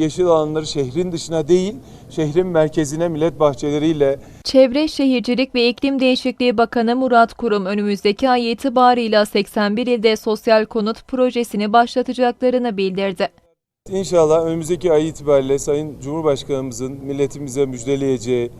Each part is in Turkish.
yeşil alanları şehrin dışına değil, şehrin merkezine millet bahçeleriyle Çevre Şehircilik ve İklim Değişikliği Bakanı Murat Kurum önümüzdeki ay itibarıyla 81 ilde sosyal konut projesini başlatacaklarını bildirdi. İnşallah önümüzdeki ay itibariyle Sayın Cumhurbaşkanımızın milletimize müjdeleyeceği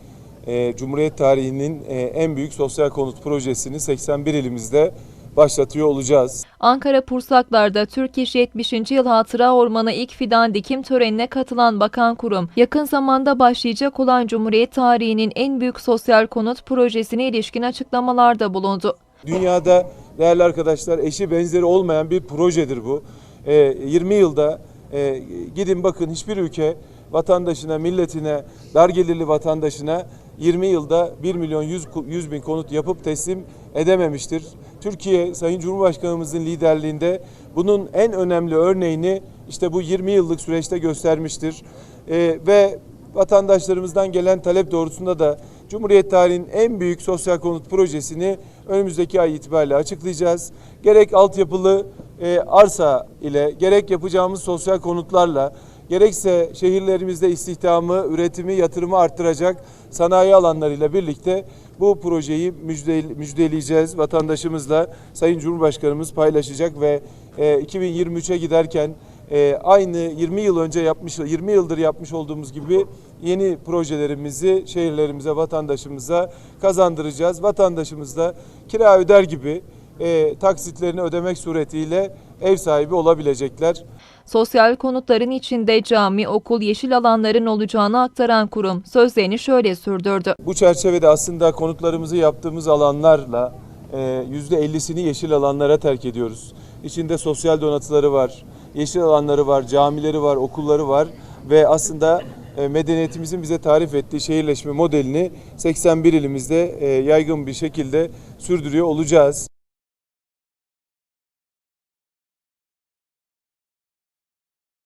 e, Cumhuriyet tarihinin e, en büyük sosyal konut projesini 81 ilimizde başlatıyor olacağız. Ankara Pursaklar'da Türk İş 70. Yıl Hatıra Ormanı ilk fidan dikim törenine katılan Bakan Kurum, yakın zamanda başlayacak olan Cumhuriyet tarihinin en büyük sosyal konut projesine ilişkin açıklamalarda bulundu. Dünyada değerli arkadaşlar eşi benzeri olmayan bir projedir bu. E, 20 yılda e, gidin bakın hiçbir ülke vatandaşına, milletine, dar gelirli vatandaşına 20 yılda 1 milyon 100, 100 bin konut yapıp teslim edememiştir. Türkiye Sayın Cumhurbaşkanımızın liderliğinde bunun en önemli örneğini işte bu 20 yıllık süreçte göstermiştir. E, ve vatandaşlarımızdan gelen talep doğrultusunda da Cumhuriyet tarihinin en büyük sosyal konut projesini önümüzdeki ay itibariyle açıklayacağız. Gerek altyapılı e, arsa ile gerek yapacağımız sosyal konutlarla gerekse şehirlerimizde istihdamı, üretimi, yatırımı arttıracak sanayi alanlarıyla birlikte bu projeyi müjdele- müjdeleyeceğiz. Vatandaşımızla Sayın Cumhurbaşkanımız paylaşacak ve e, 2023'e giderken e, aynı 20 yıl önce yapmış 20 yıldır yapmış olduğumuz gibi yeni projelerimizi şehirlerimize, vatandaşımıza kazandıracağız. Vatandaşımız da kira öder gibi e, taksitlerini ödemek suretiyle ev sahibi olabilecekler. Sosyal konutların içinde cami, okul, yeşil alanların olacağını aktaran kurum sözlerini şöyle sürdürdü. Bu çerçevede aslında konutlarımızı yaptığımız alanlarla e, %50'sini yeşil alanlara terk ediyoruz. İçinde sosyal donatıları var, yeşil alanları var, camileri var, okulları var ve aslında e, medeniyetimizin bize tarif ettiği şehirleşme modelini 81 ilimizde e, yaygın bir şekilde sürdürüyor olacağız.